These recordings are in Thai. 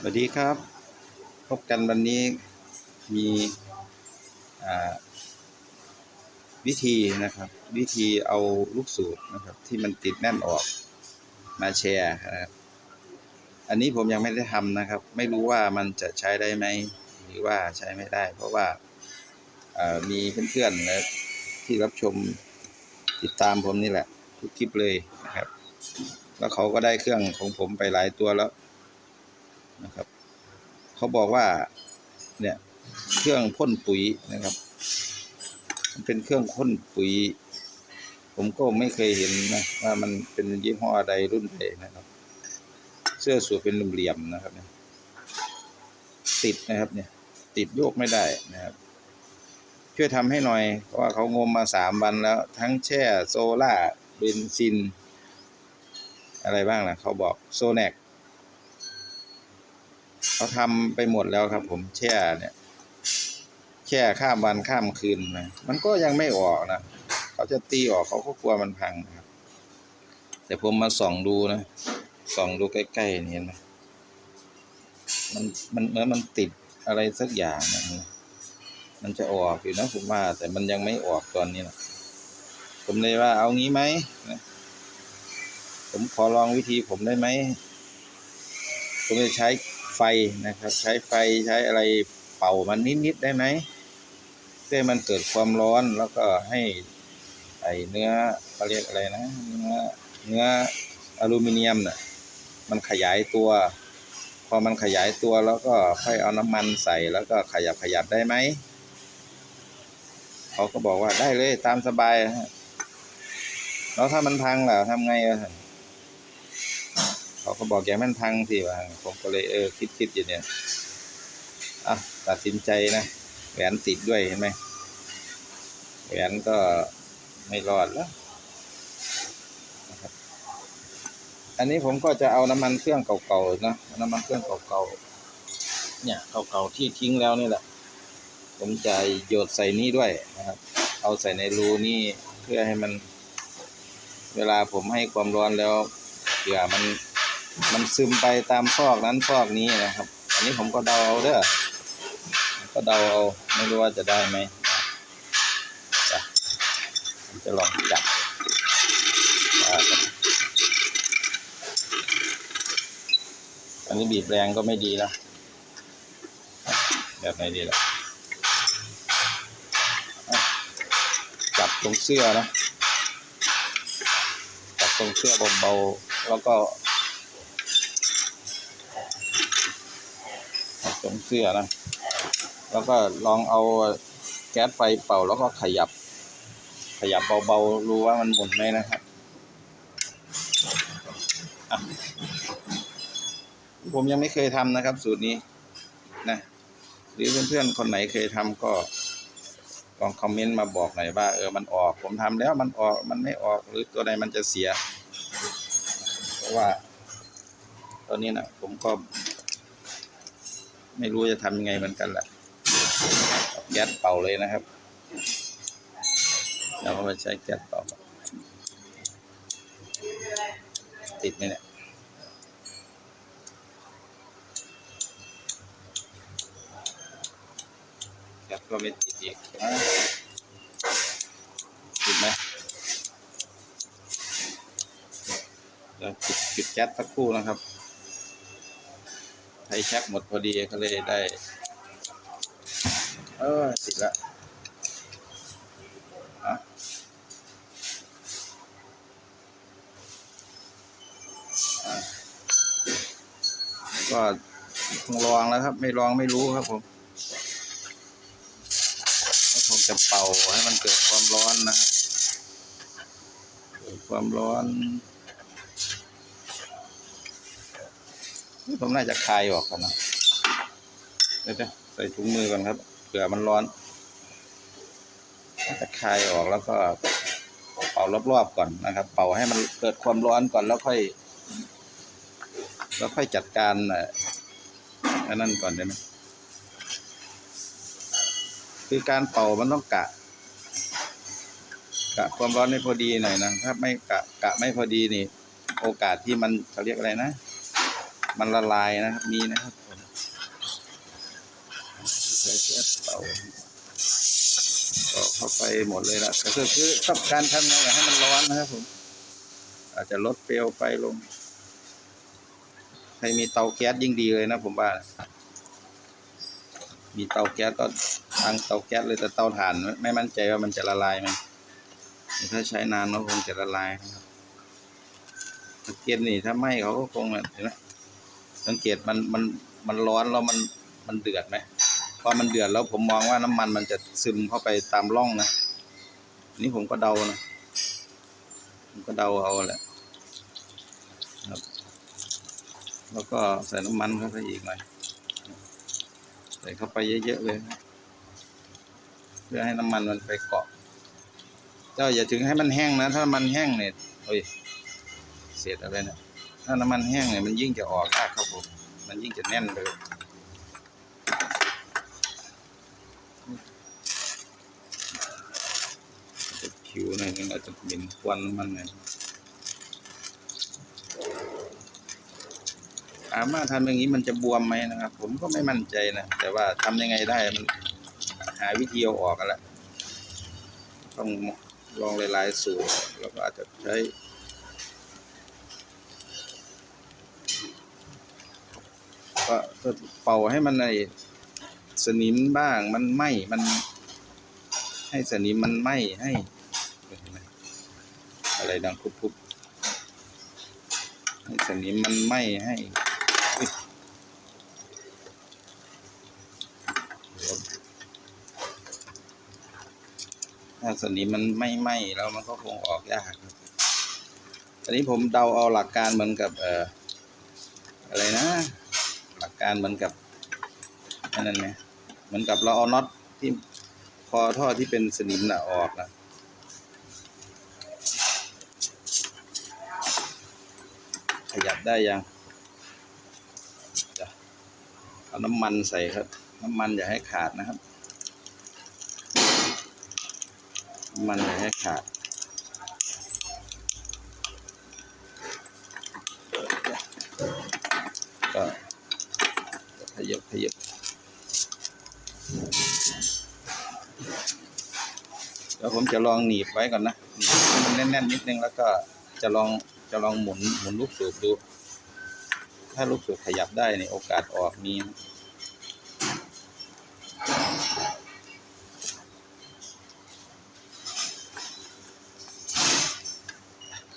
สวัสดีครับ พบกันวันนี้มีวิธีนะครับ วิธีเอาลูกสูบนะครับ ที่มันติดแน่นออกมาแชร์นะครับอันนี้ผมยังไม่ได้ทำนะครับ ไม่รู้ว่ามันจะใช้ได้ไหมหรือว่าใช้ไม่ได้ เพราะว่ามีเพื่อนๆนะที่รับชมติดตามผมนี่แหละ ทุกคลิปเลยนะครับ แล้วเขาก็ได้เครื่องของผมไปหลายตัวแล้ว นะครับ เขาบอกว่าเนี่ยเครื่องพ่นปุ๋ยนะครับ มันเป็นเครื่องพ่นปุ๋ย ผมก็ไม่เคยเห็นนะว่ามันเป็นยี่ห้อใดรุ่นใดนะครับ เสื้อสูทเป็นเหลี่ยมนะครับเนี่ยติดนะครับเนี่ย ติดโยกไม่ได้นะครับ ช่วยทำให้หน่อย เพราะว่าเขางมมาสามวันแล้ว ทั้งแช่โซล่าเบนซิน อะไรบ้างนะเขาบอกโซแนก เขาทำไปหมดแล้วครับ ผมแช่เนี่ย แช่ข้ามวันข้ามคืนนะมันก็ยังไม่ออกนะเขาจะตีออกเขาก็กลัวมันพังนะครับ แต่ผมมาส่องดูนะส่องดูใกล้ๆนี่เห็นไหมมันมันเหมือนมันติดอะไรสักอย่างนะมันจะออกอยู่นะผมว่า แต่มันยังไม่ออกตอนนี้นะผมเลยว่าเอางี้ไหมนะผมขอลองวิธีผมได้ไหม ผมจะใช้ ไฟนะครับ ใช้ไฟใช้อะไรเป่ามันนิดๆได้ไหมเพื่อให้มันเกิดความร้อนแล้วก็ให้ไอเนื้อเขาเรียกอะไรนะเนื้อเนื้ออลูมิเนียมน่ะมันขยายตัว พอมันขยายตัวแล้วก็ค่อยเอาน้ำมันใส่แล้วก็ขยับขยับได้ไหมเขาก็บอกว่าได้เลยตามสบายแล้วถ้ามันพังล่ะทำไงอะ เขาก็บอกอย่ามันพังสิว่าผมก็เลยเออคิดคิดอยู่เนี่ยอะตัดสินใจนะแหวนติดด้วยเห็นไหมแหวนก็ไม่รอดแล้วนะครับอันนี้ผมก็จะเอาน้ำมันเครื่องเก่าๆนะน้ำมันเครื่องเก่าๆเนี่ยเก่าๆที่ทิ้งแล้วนี่แหละ ผมจะโยดใส่นี่ด้วยนะครับ เอาใส่ในรูนี่เพื่อให้มัน เวลาผมให้ความร้อนแล้วเผื่อมัน มันซึมไปตามซอกนั้นซอกนี้นะครับ อันนี้ผมก็เดาเอาเด้อก็เดาเอาไม่รู้ว่าจะได้ไหมจะจะลองจับอันนี้บีบแรงก็ไม่ดีนะแบบไหนดีล่ะจับตรงเสื้อนะจับตรงเสื้อเบาๆแล้วก็จับตรงเสื้อนะ แล้วก็ลองเอาแก๊สไฟเป่าแล้วก็ขยับ ขยับเบาๆรู้ว่ามันหมุนไหมนะครับผมยังไม่เคยทำนะครับ สูตรนี้นะหรือเพื่อนๆคนไหนเคยทำก็ลองคอมเมนต์มาบอกหน่อยว่า เออมันออก ผมทำแล้วมันออกมันไม่ออกหรือตัวใดมันจะเสีย เพราะว่า ตอนนี้นะผมก็ ไม่รู้จะทำยังไงเหมือนกันแหละแก๊สเป่าเลยนะครับเราก็มาใช้แก๊สเป่าติดไหมเนี่ยแก๊สก็ไม่ติดอีกติดไหมเดี๋ยวปิดปิดแก๊สสักครู่นะครับ แช็กหมดพอดีก็เลยได้ เออติดละอะก็ต้องลองแล้วครับ ไม่ลองไม่รู้ครับผมแล้ผมจะเป่าให้มันเกิดความร้อนนะครับเกิดความร้อน ผมน่าจะคลายออกก่อนนะเดี๋ยวใส่ถุงมือก่อนครับเผื่อมันร้อนจะคลายออกแล้วก็เป่ารอบๆก่อนนะครับ เป่าให้มันเกิดความร้อนก่อนแล้วค่อย แล้วค่อยจัดการอันนั้นก่อนได้ไหมคือการเป่ามันต้องกะ กะความร้อนให้พอดีหน่อยนะถ้าไม่กะกะไม่พอดีนี่ โอกาสที่มันเขาเรียกอะไรนะ มันละลายนะครับมีนะครับผมใส่แก๊สเตาก็เข้าไปหมดเลยละก็คือคือต้องการทำไงให้มันร้อนนะครับผมอาจจะลดเปลวไฟลง ใครมีเตาแก๊สยิ่งดีเลยนะผมว่า มีเตาแก๊สก็ทางเตาแก๊สเลยแต่เตาถ่าน ไม่มั่นใจว่ามันจะละลายไหมถ้าใช้นานก็คงจะละลายครับตะเกียบนี่ถ้าไหม้เขาก็คงเห็นไหม สังเกตมันมันมันร้อนแล้วมันมันเดือดไหมพอมันเดือดแล้วผมมองว่าน้ำมันมันจะซึมเข้าไปตามร่องนะนี่ผมก็เดานะผมก็เดาเอาแหละครับ แล้วก็ใส่น้ำมันเข้าไปอีกหน่อยใส่เข้าไปเยอะๆเลยนะเพื่อให้น้ำมันมันไปเกาะเจ้าอย่าถึงให้มันแห้งนะ ถ้ามันแห้งเนี่ยโอ้ยเศษอะไรเนี่ย ถ้าน้ำมันแห้งเนี่ยมันยิ่งจะออกยากครับผมมันยิ่งจะแน่นเลยผิวหน่อยนึงอาจจะเหม็นควันมันหน่อยถามว่าทำอย่างนี้มันจะบวมไหมนะครับ ผมก็ไม่มั่นใจนะ แต่ว่าทำยังไงได้มันหาวิธีเอาออกกันแหละต้องลองหลายๆสูตรแล้วก็อาจจะใช้ก็ก็ เป่าให้มันในสนิมบ้างมันไหมมัน ให้สนิมมันไหมให้ อะไรดังคุบๆให้สนิมมันไหมให้ถ้าสนิมมันไม่ไหม้แล้วมันก็คงออกยากครับอันนี้ผมเดาเอาหลักการเหมือนกับเอ่ออะไรนะ การเหมือนกับอันนั้นไหมเหมือนกับเราเอาน็อตที่คอท่อที่เป็นสนิมน่ะออกนะขยับได้ยังเอาน้ำมันใส่ครับ น้ำมันอย่าให้ขาดนะครับน้ำมันอย่าให้ขาดก็ ขยับขยับแล้วผมจะลองหนีบไว้ก่อนนะหนีบให้มันแน่นๆนิดนึงแล้วก็จะลองจะลองหมุนหมุนลูกสูบดู ถ้าลูกสูบขยับได้เนี่ยโอกาสออกมี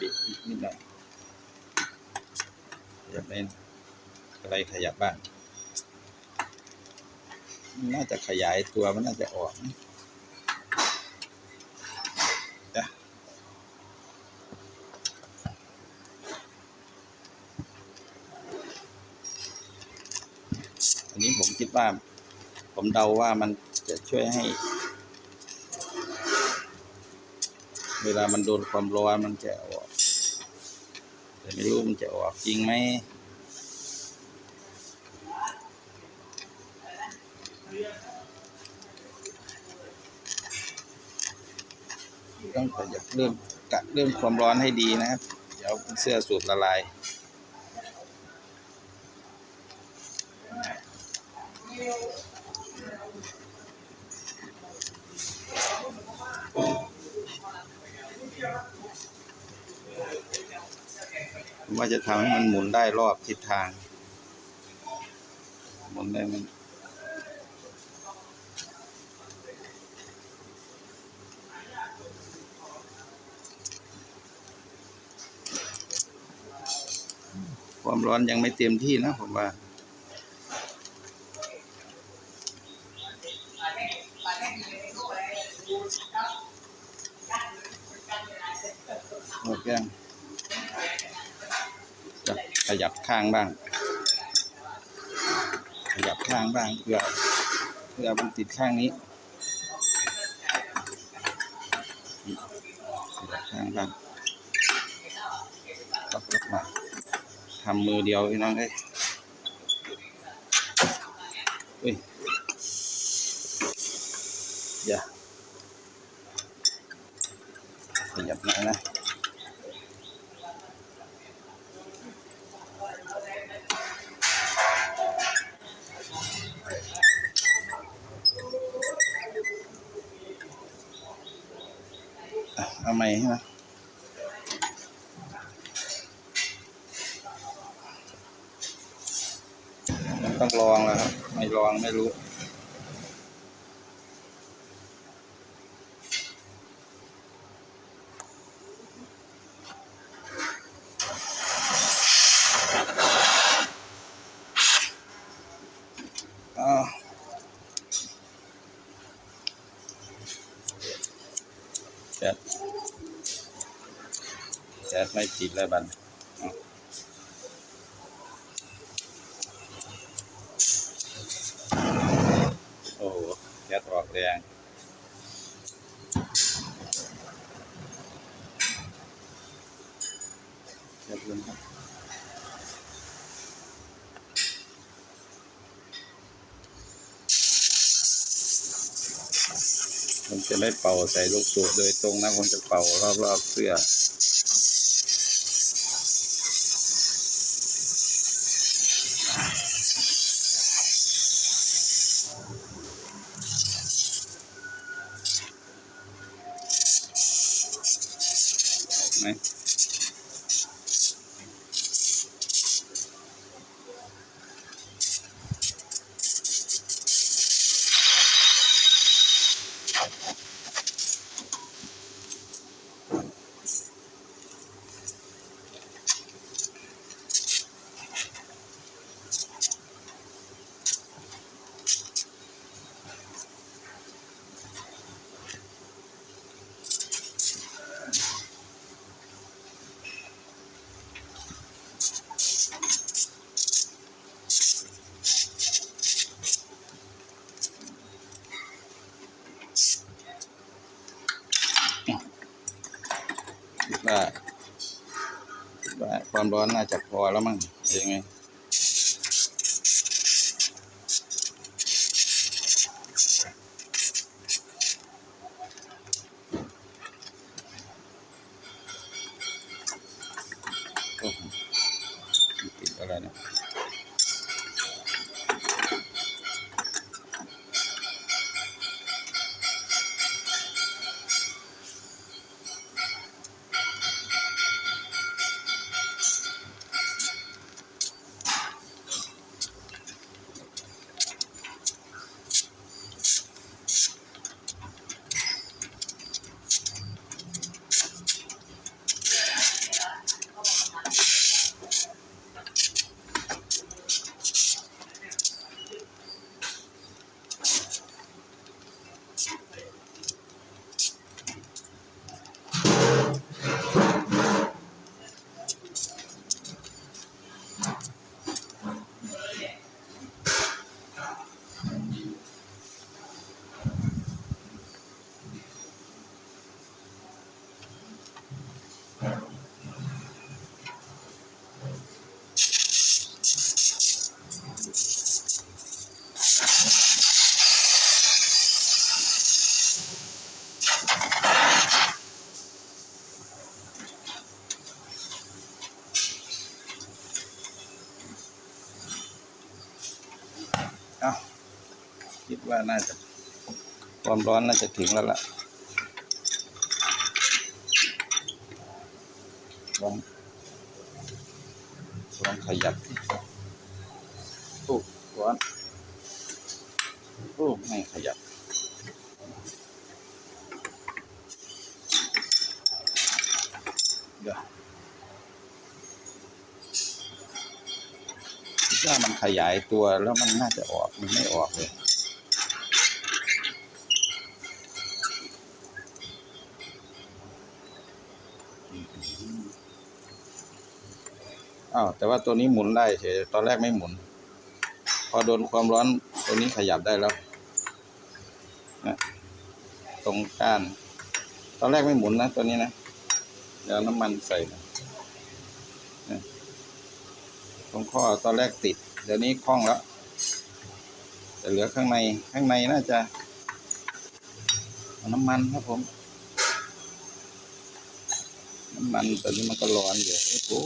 บิดอีกนิดหน่อยขยับเล่นอะไรขยับบ้าง มันน่าจะขยายตัวมันน่าจะออกนะจ้ะอันนี้ผมคิดว่า ผมเดาว่ามันจะช่วยให้ เวลามันโดนความร้อนมันจะออก แต่ไม่รู้มันจะออกจริงไหม ต้องขยับเรื่อกะเรื่องความร้อนให้ดีนะครับ เดี๋ยวเสื้อสูบละลายว่าจะทำให้มันหมุนได้รอบทิศทาง หมุนได้มัน ความร้อนยังไม่เต็มที่นะผมว่าโอเคจะขยับข้างบ้าง ขยับข้างบ้างเพื่อเพื่อมันติดข้างนี้ขยับข้างบ้าง ทำมือเดียวพี่น้องเอ้ยอุ้ยอย่าขยับหน่อยนะ อ เอาใหม่ใช่ไหมมันต้องลองแล้วครับ ไม่รู้แก๊สแก๊สไม่ติดแล้วบันอ้าวโอ้โหแก๊สออกแรงแก๊สลงครับ ผม จะไม่เป่าใส่ลูกสูบโดยตรงนะผมจะเป่ารอบๆเสื้อ ความร้อนน่าจะพอแล้วมั้งยังไง น่าจะความร้อนน่าจะถึงแล้วล่ะลองลองขยับโอ้ร้อนโอ้ไม่ขยับเดี๋ยวคิดว่ามันขยายตัวแล้วมันน่าจะออกมันไม่ออกเลย อ้าวแต่ว่าตัวนี้หมุนได้เฉยตอนแรกไม่หมุน พอโดนความร้อนตัวนี้ขยับได้แล้วนะตรงก้าน ตอนแรกไม่หมุนนะตัวนี้นะเดี๋ยวน้ำมันใส่นะตรงข้อตอนแรกติด เดี๋ยวนี้คล่องแล้วแต่เหลือข้างในข้างในน่าจะน้ำมันครับผม น้ำมันตอนนี้มันก็ร้อนอยู่โอ้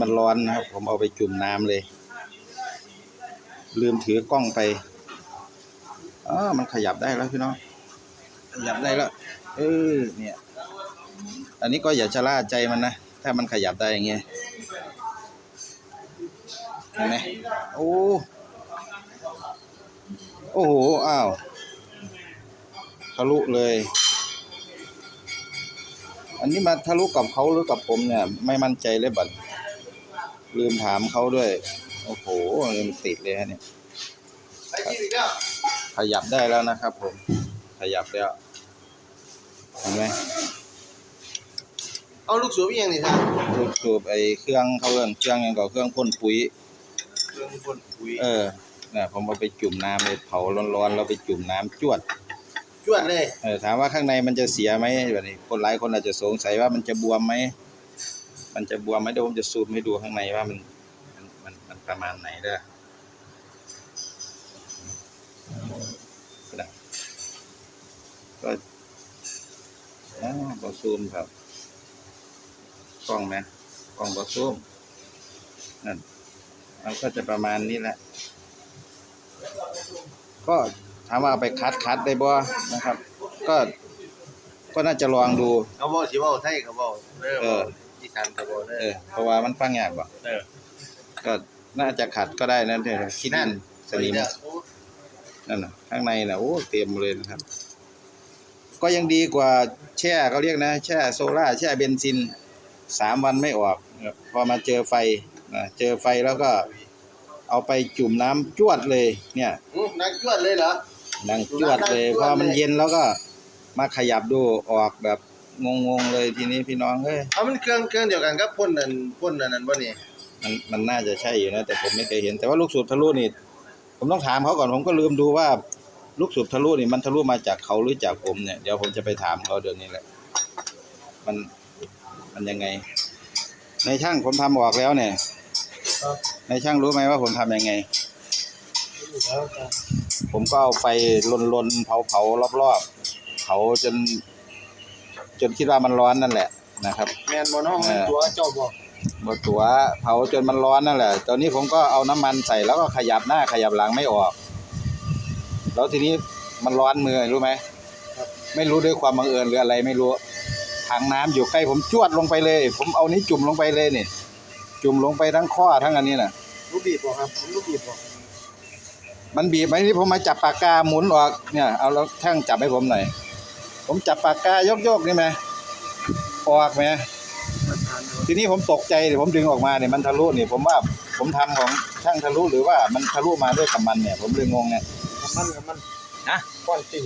มันร้อนนะครับ ผมเอาไปจุ่มน้ำเลย ลืมถือกล้องไปอ๋อมันขยับได้แล้วพี่น้องขยับได้แล้ว เออเนี่ย อันนี้ก็อย่าชะล่าใจมันนะ ถ้ามันขยับได้อย่างเงี้ยเห็นไหมโอ้โอ้โห อ้าวทะลุเลย อันนี้มาทะลุกับเขาหรือกับผมเนี่ย ไม่มั่นใจเลยบัด ลืมถามเขาด้วย โอ้โหมันติดเลยฮะเนี่ย ขยับได้แล้วนะครับผม ขยับแล้วเห็นไหมเอาลูกสูบอีกอย่างนี่ท่านลูกสูบไอ้เครื่องเขาเรื่องเครื่องหยังก็เครื่องพ่นปุ๋ย เครื่องพ่นปุ๋ย เออน่ะผมเอาไปจุ่มน้ำเลยเผาร้อนๆแล้วไปจุ่มน้ำจวด จวดเลย เออถามว่าข้างในมันจะเสียไหมแบบนี้ คนหลายคนอาจจะสงสัยว่ามันจะบวมไหม มันจะบวมไหมเดี๋ยวผมจะซูมให้ดูข้างในว่ามันมันมันมันประมาณไหนเด้อนะก็อ๋อบอซูมครับกล้องไหมกล้องบอซูมนั่นมันก็จะประมาณนี้แหละ ก็ถามว่าเอาไปคัดคัดได้บ่นะครับ ก็ก็น่าจะลองดู เขาบอกสิเว่าไทยเขาบอกเด้อเอ ออีสานเขาบอกเด้เอออเพราะว่ามันฟังยากบ่เออก็น่าจะขัดก็ได้นั่นเองคิดนั่นั่นนสนิมเนี่ยโอ้นั่นน่ะข้างในน่ะโอ้เต็มเลยนะครับ ก็ยังดีกว่าแช่เขาเรียกนะ แช่โซล่าร์แช่เบนซินสามวันไม่ออกนะครับพอมาเจอไฟนะเจอไฟแล้วก็ เอาไปจุ่มน้ำจวดเลย เนี่ย อื้อนักจวดเลยเหรอ ดังจวดเลยจวดเลยพอมันเย็นแล้วก็มาขยับดูออกแบบ งงๆเลยทีนี้พี่น้องเอ้ยเอามันเครื่องเครื่องเดียวกันกับพ่นนั่นพ่นนั่นนั่นบ่นี่มันมันน่าจะใช่อยู่นะ แต่ผมไม่เคยเห็น แต่ว่าลูกสูบทะลุนี่ ผมต้องถามเขาก่อนผมก็ลืมดูว่า ลูกสูบทะลุนี่มันทะลุมาจากเขาหรือจากผมเนี่ยเดี๋ยวผมจะไปถามเขาเดี๋ยวนี้แหละ มันมันยังไง ในช่างผมทำออกแล้วเนี่ย ครับในช่างรู้ไหมว่าผมทำยังไงแล้วจ้ะผมก็เอาไฟลนๆเผาๆรอบๆเผาจน จนคิดว่ามันร้อนนั่นแหละนะครับ แม่นบ่เนาะเออตัวเจ้าบอกบดตัวเผาจนมันร้อนนั่นแหละ ตอนนี้ผมก็เอาน้ำมันใส่แล้วก็ขยับหน้าขยับหลังไม่ออก แล้วทีนี้มันร้อนมือรู้ไหม ไม่รู้ด้วยความบังเอิญหรืออะไรไม่รู้ ถังน้ำอยู่ใกล้ผมจวดลงไปเลย ผมเอานี้จุ่มลงไปเลยนี่ จุ่มลงไปทั้งข้อทั้งอันนี้น่ะลูกบีบบ่ครับผมลูกบีบบ่มันบีบไหมที่ผมมาจับปากกาหมุนออกเนี่ย เอาแล้วช่างจับให้ผมหน่อย ผมจับปากกายกๆนี่ไหมออกไหมมาทานเอาทีนี้ผมตกใจเดี๋ยวผมดึงออกมาเนี่ยมันทะลุนี่ผมว่าผมทำของช่างทะลุหรือว่ามันทะลุมาด้วยกับมันเนี่ย ผมเลยงงเนี่ยกับมันกับมันนะก้อนตี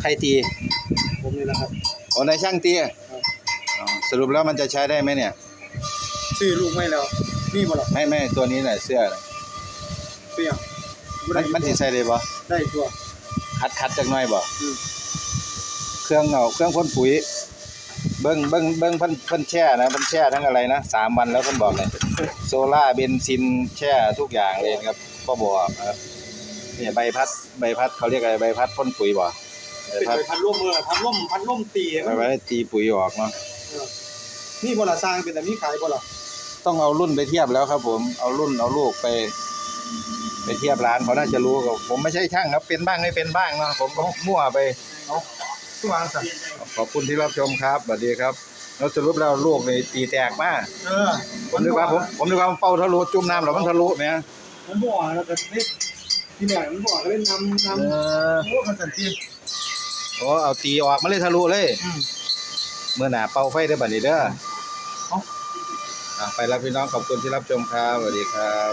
ใครตีผมนี่แหละครับโอ้ในช่างตีครับอ๋อสรุปแล้วมันจะใช้ได้ไหมเนี่ยซื้อลูกไม่แล้วมีบ่ล่ะไม่ไม่ตัวนี้แหละเสื้อน่ะเปรี้ยวบ่มัได้นมันสิใส่ได้บ่ได้ตัวคัดคัดจักหน่อยบ่อืม เครื่องเอาเครื่องพ่นปุ๋ย เบิ้งเบิ้งเบิ้งเพิ่นเพิ่นแช่นะเพิ่นแช่ทั้งอะไรนะสามวันแล้วเพิ่นบอกเลยโซล่าร์เบนซินแช่ทุกอย่างเลยครับก็บอกนะครับเนี่ยใบพัดใบพัดเขาเรียกอะไรใบพัดพ่นปุ๋ยบ่ใบเป็นพัดไปพัดลมมือพัดลมพัดลมตีใบพัดตีปุ๋ยออกเนาะนี่บ่ล่ะสร้างเป็นแต่มีขายบ่ล่ะต้องเอารุ่นไปเทียบแล้วครับ ผมเอารุ่นเอาลูกไป ไปเทียบร้านเขาน่าจะรู้กับผมไม่ใช่ช่างครับเป็นบ้างไม่เป็นบ้างเนาะผมก็มั่วไป ทุกวางสั่นขอบคุณที่รับชมครับสวัสดีครับแล้วสรุปแล้วลูกนี่ตีแตกมากเออผมนึกว่าผมผมนึกว่ามันเป่าทะลุจุ่มน้ำแล้วมันทะลุเนี่ยมันบ่อแล้วก็เล่นที่ไหนมันบ่อก็เล่นน้ำน้เออำโอ้มันสันติโอ้เอาตีออกมาเลยทะลุเลยอืมเมื่อหนาเป่าไฟได้อบัดนี้เด้อเอ้าอะไปแล้วพี่น้องขอบคุณที่รับชมครับสวัสดีครับ